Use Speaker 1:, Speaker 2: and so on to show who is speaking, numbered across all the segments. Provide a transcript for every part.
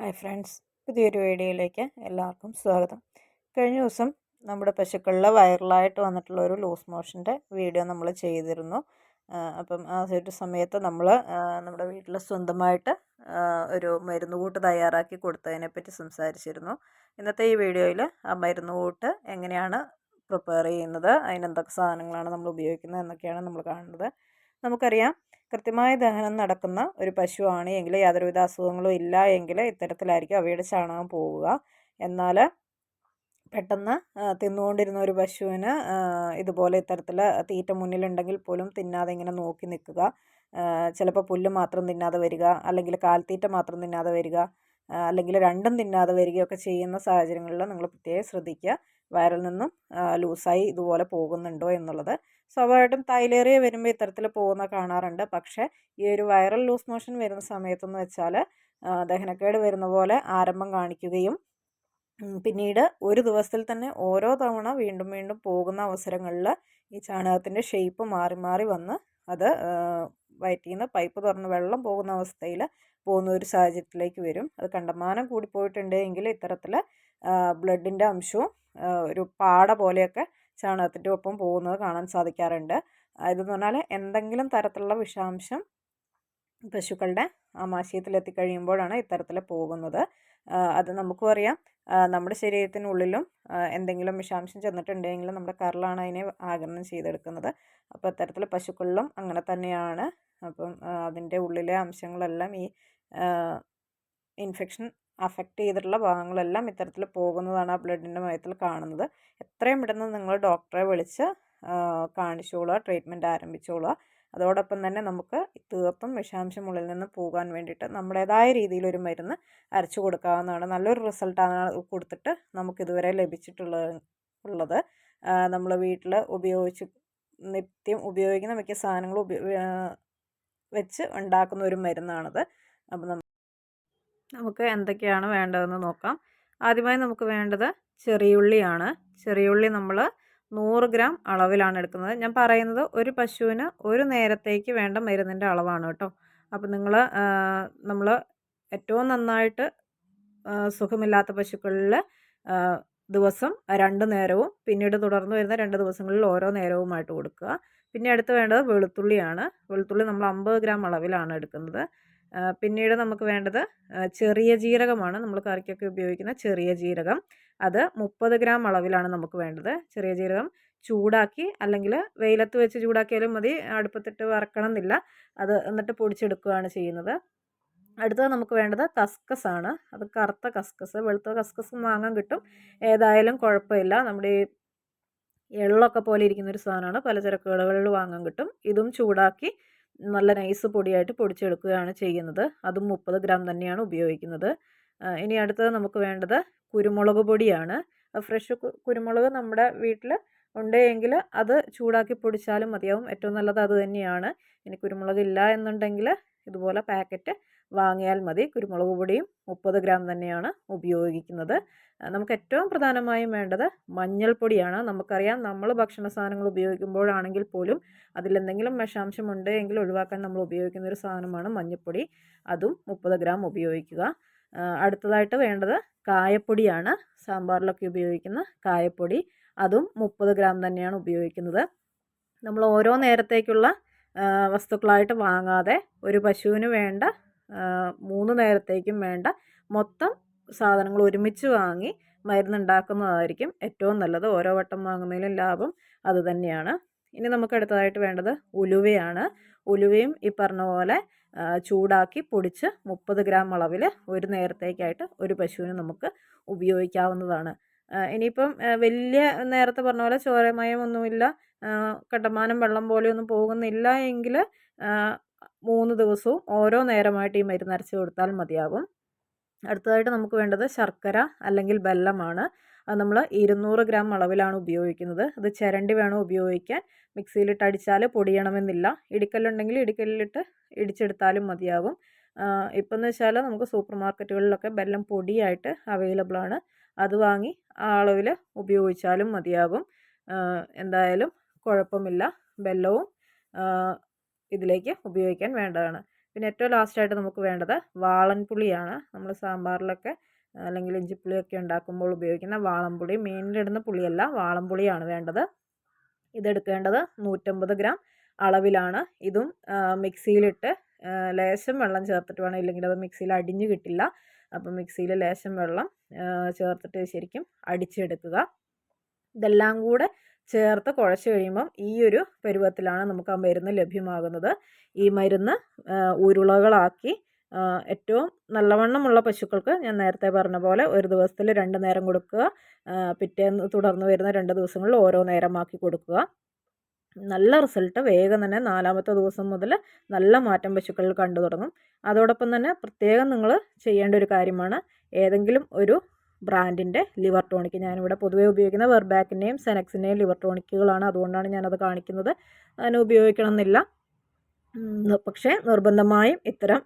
Speaker 1: Hi friends പുതിയൊരു വീഡിയോയിലേക്ക് എല്ലാവർക്കും സ്വാഗതം. കഴിഞ്ഞ ദിവസം നമ്മുടെ പശുക്കളിൽ വൈറലായിട്ട് വന്നിട്ടുള്ള ഒരു ലൂസ് മോഷന്റെ വീഡിയോ നമ്മൾ ചെയ്തിരുന്നു. അപ്പം ആ ഒരു സമയത്ത് നമ്മൾ നമ്മുടെ വീട്ടിൽ സ്വന്തമായിട്ട് ഒരു മരുന്നുകൂട്ട് തയ്യാറാക്കി കൊടുത്തതിനെപ്പറ്റി സംസാരിച്ചിരുന്നു. ഇന്നത്തെ ഈ വീഡിയോയിൽ ആ മരുന്നുകൂട്ട് എങ്ങനെയാണ് പ്രിപ്പയർ ചെയ്യുന്നത് അതിനെന്തൊക്കെ സാധനങ്ങളാണ് നമ്മൾ ഉപയോഗിക്കുന്നത് എന്നൊക്കെയാണ് നമ്മൾ കാണുന്നത്. നമുക്കറിയാം കൃത്യമായ ദഹനം നടക്കുന്ന ഒരു പശുവാണ്. എങ്കിൽ യാതൊരുവിധ അസുഖങ്ങളും ഇല്ല. എങ്കിൽ ഇത്തരത്തിലായിരിക്കും അവയുടെ ചാണകം പോവുക. എന്നാൽ പെട്ടെന്ന് തിന്നുകൊണ്ടിരുന്ന ഒരു പശുവിന് ഇതുപോലെ ഇത്തരത്തിൽ തീറ്റ മുന്നിലുണ്ടെങ്കിൽ പോലും തിന്നാതെ ഇങ്ങനെ നോക്കി നിൽക്കുക. ചിലപ്പോൾ പുല്ല് മാത്രം തിന്നാതെ വരിക. അല്ലെങ്കിൽ കാൽത്തീറ്റ മാത്രം തിന്നാതെ വരിക. അല്ലെങ്കിൽ രണ്ടും തിന്നാതെ വരികയൊക്കെ ചെയ്യുന്ന സാഹചര്യങ്ങളിൽ നിങ്ങൾ പ്രത്യേകം ശ്രദ്ധിക്കുക. വയറിൽ നിന്നും ലൂസായി ഇതുപോലെ പോകുന്നുണ്ടോ എന്നുള്ളത് സ്വാഭാവികമായിട്ടും തൈലേറിയ വരുമ്പോൾ ഇത്തരത്തിൽ പോകുന്ന കാണാറുണ്ട്. പക്ഷേ ഈ ഒരു വൈറൽ ലൂസ് മോഷൻ വരുന്ന സമയത്തെന്ന് വെച്ചാൽ ദഹനക്കേട് വരുന്ന പോലെ ആരംഭം കാണിക്കുകയും പിന്നീട് ഒരു ദിവസത്തിൽ തന്നെ ഓരോ തവണ വീണ്ടും വീണ്ടും പോകുന്ന അവസരങ്ങളിൽ ഈ ചാണകത്തിന്റെ ഷേപ്പ് മാറി മാറി വന്ന് അത് വയറ്റിൽ നിന്ന് പൈപ്പ് തുറന്ന് വെള്ളം പോകുന്ന അവസ്ഥയിൽ പോകുന്ന ഒരു സാഹചര്യത്തിലേക്ക് വരും. അത് കണ്ടമാനം കൂടിപ്പോയിട്ടുണ്ടെങ്കിൽ ഇത്തരത്തിൽ ബ്ലഡിന്റെ അംശവും ഒരു പാട പോലെയൊക്കെ ചാണകത്തിന്റെ ഒപ്പം പോകുന്നത് കാണാൻ സാധിക്കാറുണ്ട്. ഇതെന്ന് പറഞ്ഞാൽ എന്തെങ്കിലും തരത്തിലുള്ള വിഷാംശം പശുക്കളുടെ ആമാശയത്തിൽ എത്തിക്കഴിയുമ്പോഴാണ് ഇത്തരത്തിൽ പോകുന്നത്. അത് നമുക്കും അറിയാം. നമ്മുടെ ശരീരത്തിനുള്ളിലും എന്തെങ്കിലും വിഷാംശം ചെന്നിട്ടുണ്ടെങ്കിൽ നമ്മുടെ കരളാണ് അതിനെ ആഗിരണം ചെയ്തെടുക്കുന്നത്. അപ്പോൾ ഇത്തരത്തിൽ പശുക്കളിലും അങ്ങനെ തന്നെയാണ്. അപ്പം അതിന്റെ ഉള്ളിലെ അംശങ്ങളെല്ലാം ഈ ഇൻഫെക്ഷൻ അഫക്റ്റ് ചെയ്തിട്ടുള്ള ഭാഗങ്ങളെല്ലാം ഇത്തരത്തിൽ പോകുന്നതാണ് ആ ബ്ലഡിന്റെ മയത്തിൽ കാണുന്നത്. എത്രയും പെട്ടെന്ന് നിങ്ങൾ ഡോക്ടറെ വിളിച്ച് കാണിച്ചോളുക ട്രീറ്റ്മെന്റ് ആരംഭിച്ചോളുക. അതോടൊപ്പം തന്നെ നമുക്ക് തീർത്തും വിഷാംശം ഉള്ളിൽ നിന്ന് പോകാൻ വേണ്ടിയിട്ട് നമ്മുടേതായ രീതിയിലൊരു മരുന്ന് അരച്ചു കൊടുക്കാവുന്നതാണ്. നല്ലൊരു റിസൾട്ടാണ് കൊടുത്തിട്ട് നമുക്കിതുവരെ ലഭിച്ചിട്ടുള്ള ഉള്ളത്. നമ്മൾ വീട്ടിൽ ഉപയോഗിച്ച് നിത്യം ഉപയോഗിക്കുന്ന മിക്ക സാധനങ്ങൾ വെച്ച് ഉണ്ടാക്കുന്ന ഒരു മരുന്നാണത്. അപ്പം നമുക്ക് എന്തൊക്കെയാണ് വേണ്ടതെന്ന് നോക്കാം. ആദ്യമായി നമുക്ക് വേണ്ടത് ചെറിയുള്ളിയാണ്. ചെറിയുള്ളി നമ്മൾ നൂറ് ഗ്രാം അളവിലാണ് എടുക്കുന്നത്. ഞാൻ പറയുന്നത് ഒരു പശുവിന് ഒരു നേരത്തേക്ക് വേണ്ട മരുന്നിന്റെ അളവാണ് കേട്ടോ. അപ്പോൾ നിങ്ങൾ നമ്മൾ ഏറ്റവും നന്നായിട്ട് സുഖമില്ലാത്ത പശുക്കളിൽ ദിവസം രണ്ട് നേരവും പിന്നീട് തുടർന്ന് വരുന്ന രണ്ട് ദിവസങ്ങളിൽ ഓരോ നേരവുമായിട്ട് കൊടുക്കുക. പിന്നെ അടുത്ത് വേണ്ടത് വെളുത്തുള്ളിയാണ്. വെളുത്തുള്ളി നമ്മൾ അമ്പത് ഗ്രാം അളവിലാണ് എടുക്കുന്നത്. പിന്നീട് നമുക്ക് വേണ്ടത് ചെറിയ ജീരകമാണ് നമ്മൾ കറിക്കൊക്കെ ഉപയോഗിക്കുന്ന ചെറിയ ജീരകം. അത് മുപ്പത് ഗ്രാം അളവിലാണ് നമുക്ക് വേണ്ടത്. ചെറിയ ജീരകം ചൂടാക്കി അല്ലെങ്കിൽ വെയിലത്ത് വെച്ച് ചൂടാക്കിയാലും മതി. അടുപ്പത്തിട്ട് വറക്കണം എന്നില്ല അത് എന്നിട്ട് പൊടിച്ചെടുക്കുകയാണ് ചെയ്യുന്നത്. അടുത്തത് നമുക്ക് വേണ്ടത് കസ്കസ് ആണ് അത് കറുത്ത കസ്കസ് വെളുത്ത കസ്കസ് വാങ്ങാൻ കിട്ടും. ഏതായാലും കുഴപ്പമില്ല. നമ്മുടെ ഈ എള്ളൊക്കെ പോലെ ഇരിക്കുന്ന ഒരു സാധനമാണ്. പലചരക്ക് കടകളിൽ വാങ്ങാൻ കിട്ടും. ഇതും ചൂടാക്കി നല്ല നൈസ് പൊടിയായിട്ട് പൊടിച്ചെടുക്കുകയാണ് ചെയ്യുന്നത്. അതും മുപ്പത് ഗ്രാം തന്നെയാണ് ഉപയോഗിക്കുന്നത്. ഇനി അടുത്തത് നമുക്ക് വേണ്ടത് കുരുമുളക് പൊടിയാണ്. ഫ്രഷ് കുരുമുളക് നമ്മുടെ വീട്ടിൽ ഉണ്ടെങ്കിൽ അത് ചൂടാക്കി പൊടിച്ചാലും മതിയാവും. ഏറ്റവും നല്ലത് അത് തന്നെയാണ്. ഇനി കുരുമുളക് ഇല്ല എന്നുണ്ടെങ്കിൽ ഇതുപോലെ പാക്കറ്റ് വാങ്ങിയാൽ മതി. കുരുമുളക് പൊടിയും മുപ്പത് ഗ്രാം തന്നെയാണ് ഉപയോഗിക്കുന്നത്. നമുക്ക് ഏറ്റവും പ്രധാനമായും വേണ്ടത് മഞ്ഞൾപ്പൊടിയാണ്. നമുക്കറിയാം നമ്മൾ ഭക്ഷണ സാധനങ്ങൾ ഉപയോഗിക്കുമ്പോഴാണെങ്കിൽ പോലും അതിലെന്തെങ്കിലും വിഷാംശം ഉണ്ട് എങ്കിൽ ഒഴിവാക്കാൻ നമ്മൾ ഉപയോഗിക്കുന്ന ഒരു സാധനമാണ് മഞ്ഞൾപ്പൊടി അതും മുപ്പത് ഗ്രാം ഉപയോഗിക്കുക. അടുത്തതായിട്ട് വേണ്ടത് കായപ്പൊടിയാണ്. സാമ്പാറിലൊക്കെ ഉപയോഗിക്കുന്ന കായപ്പൊടി. അതും മുപ്പത് ഗ്രാം തന്നെയാണ് ഉപയോഗിക്കുന്നത്. നമ്മൾ ഓരോ നേരത്തേക്കുള്ള വസ്തുക്കളായിട്ട് വാങ്ങാതെ ഒരു പശുവിന് വേണ്ട മൂന്ന് നേരത്തേക്കും വേണ്ട. മൊത്തം സാധനങ്ങൾ ഒരുമിച്ച് വാങ്ങി മരുന്നുണ്ടാക്കുന്നതായിരിക്കും ഏറ്റവും നല്ലത്. ഓരോ വട്ടം വാങ്ങുന്നതിലും ലാഭം അതുതന്നെയാണ് ഇനി നമുക്ക് അടുത്തതായിട്ട് വേണ്ടത് ഉലുവയാണ്. ഉലുവയും ഈ പറഞ്ഞ പോലെ ചൂടാക്കി പൊടിച്ച് മുപ്പത് ഗ്രാം അളവിൽ ഒരു നേരത്തേക്കായിട്ട് ഒരു പശുവിന് നമുക്ക് ഉപയോഗിക്കാവുന്നതാണ്. ഇനിയിപ്പം വലിയ നേരത്തെ പറഞ്ഞ പോലെ ചോരമയം ഒന്നുമില്ല കണ്ടമാനം വെള്ളം പോലെയൊന്നും പോകുന്നില്ല എങ്കിൽ മൂന്ന് ദിവസവും ഓരോ നേരമായിട്ട് ഈ മരുന്ന് അരച്ച് കൊടുത്താൽ മതിയാകും അടുത്തതായിട്ട് നമുക്ക് വേണ്ടത് ശർക്കര അല്ലെങ്കിൽ ബെല്ലമാണ്. അത് നമ്മൾ ഇരുന്നൂറ് ഗ്രാം അളവിലാണ് ഉപയോഗിക്കുന്നത്. അത് ചിരണ്ടി വേണം ഉപയോഗിക്കാൻ. മിക്സിയിലിട്ട് അടിച്ചാൽ പൊടിയണമെന്നില്ല. ഇടിക്കല്ലുണ്ടെങ്കിൽ ഇടിക്കല്ലിട്ട് ഇടിച്ചെടുത്താലും മതിയാകും ഇപ്പം എന്ന് വെച്ചാൽ നമുക്ക് സൂപ്പർ മാർക്കറ്റുകളിലൊക്കെ ബെല്ലം പൊടിയായിട്ട് അവൈലബിൾ ആണ്. അത് വാങ്ങി ആ അളവിൽ ഉപയോഗിച്ചാലും മതിയാകും എന്തായാലും കുഴപ്പമില്ല. വെല്ലവും ഇതിലേക്ക് ഉപയോഗിക്കാൻ വേണ്ടതാണ്. പിന്നെ ഏറ്റവും ലാസ്റ്റായിട്ട് നമുക്ക് വേണ്ടത് വാളൻപുളിയാണ് നമ്മൾ സാമ്പാറിലൊക്കെ അല്ലെങ്കിൽ ഇഞ്ചിപ്പുളിയൊക്കെ ഉണ്ടാക്കുമ്പോൾ ഉപയോഗിക്കുന്ന വാളൻപുളി. മീനിലിടുന്ന പുളിയല്ല വാളൻപുളിയാണ് വേണ്ടത്. ഇതെടുക്കേണ്ടത് നൂറ്റമ്പത് ഗ്രാം അളവിലാണ്. ഇതും മിക്സിയിലിട്ട് ലേശം വെള്ളം ചേർത്തിട്ട് വേണം. ഇല്ലെങ്കിൽ അത് മിക്സിയിൽ അടിഞ്ഞു കിട്ടില്ല. അപ്പം മിക്സിയിൽ ലേശം വെള്ളം ചേർത്തിട്ട് ശരിക്കും അടിച്ചെടുക്കുക. ഇതെല്ലാം കൂടെ ചേർത്ത് കുഴച്ച് കഴിയുമ്പം ഈ ഒരു പരുവത്തിലാണ് നമുക്ക് ആ മരുന്ന് ലഭ്യമാകുന്നത്. ഈ മരുന്ന് ഉരുളകളാക്കി ഏറ്റവും നല്ലവണ്ണമുള്ള പശുക്കൾക്ക് ഞാൻ നേരത്തെ പറഞ്ഞ പോലെ ഒരു ദിവസത്തിൽ രണ്ട് നേരം കൊടുക്കുക. പിറ്റേന്ന് തുടർന്ന് വരുന്ന രണ്ട് ദിവസങ്ങളിൽ ഓരോ നേരമാക്കി കൊടുക്കുക. നല്ല റിസൾട്ട് വേഗം തന്നെ നാലാമത്തെ ദിവസം മുതൽ നല്ല മാറ്റം പശുക്കളിൽ കണ്ടു തുടങ്ങും. അതോടൊപ്പം തന്നെ പ്രത്യേകം നിങ്ങൾ ചെയ്യേണ്ട ഒരു കാര്യമാണ്. ഏതെങ്കിലും ഒരു ബ്രാൻഡിന്റെ ലിവർ ടോണിക് ഞാനിവിടെ പൊതുവേ ഉപയോഗിക്കുന്ന വെർബാക്കിന്റെയും സെനക്സിന്റെയും ലിവർ ടോണിക്കുകളാണ്. അതുകൊണ്ടാണ് ഞാനത് കാണിക്കുന്നത്. അതിന് ഉപയോഗിക്കണമെന്നില്ല. പക്ഷേ നിർബന്ധമായും ഇത്തരം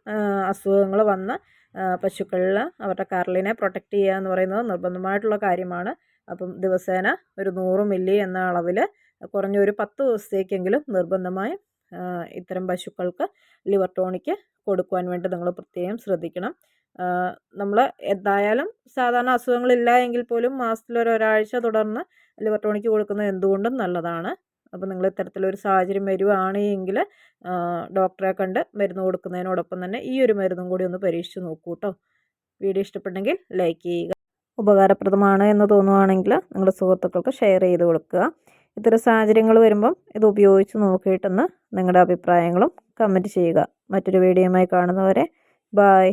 Speaker 1: അസുഖങ്ങൾ വന്ന് പശുക്കളിൽ അവരുടെ കരളിനെ പ്രൊട്ടക്റ്റ് ചെയ്യുക എന്ന് പറയുന്നത് നിർബന്ധമായിട്ടുള്ള കാര്യമാണ്. അപ്പം ദിവസേന ഒരു നൂറ് മില്ലി എന്ന അളവിൽ കുറഞ്ഞ ഒരു പത്ത് ദിവസത്തേക്കെങ്കിലും നിർബന്ധമായും ഇത്തരം പശുക്കൾക്ക് ലിവർ ടോണിക്ക് കൊടുക്കുവാൻ വേണ്ടി നിങ്ങൾ പ്രത്യേകം ശ്രദ്ധിക്കണം. നമ്മൾ എന്തായാലും സാധാരണ അസുഖങ്ങളില്ല എങ്കിൽ പോലും മാസത്തിൽ ഒരു ഒരാഴ്ച തുടർന്ന് ലിവർ ടോണിക്ക് കൊടുക്കുന്നത് എന്തുകൊണ്ടും നല്ലതാണ്. അപ്പോൾ നിങ്ങൾ ഇത്തരത്തിലൊരു സാഹചര്യം വരുവാണ് എങ്കിൽ ഡോക്ടറെ കണ്ട് മരുന്ന് കൊടുക്കുന്നതിനോടൊപ്പം തന്നെ ഈ ഒരു മരുന്നും കൂടി ഒന്ന് പരീക്ഷിച്ച് നോക്കൂ കേട്ടോ വീഡിയോ ഇഷ്ടപ്പെട്ടെങ്കിൽ ലൈക്ക് ചെയ്യുക. ഉപകാരപ്രദമാണ് എന്ന് തോന്നുവാണെങ്കിൽ നിങ്ങളുടെ സുഹൃത്തുക്കൾക്ക് ഷെയർ ചെയ്ത് കൊടുക്കുക. ഇത്തരം സാഹചര്യങ്ങൾ വരുമ്പം ഇത് ഉപയോഗിച്ച് നോക്കിയിട്ടൊന്ന് നിങ്ങളുടെ അഭിപ്രായങ്ങളും കമന്റ് ചെയ്യുക. മറ്റൊരു വീഡിയോയുമായി കാണുന്നവരെ ബായ്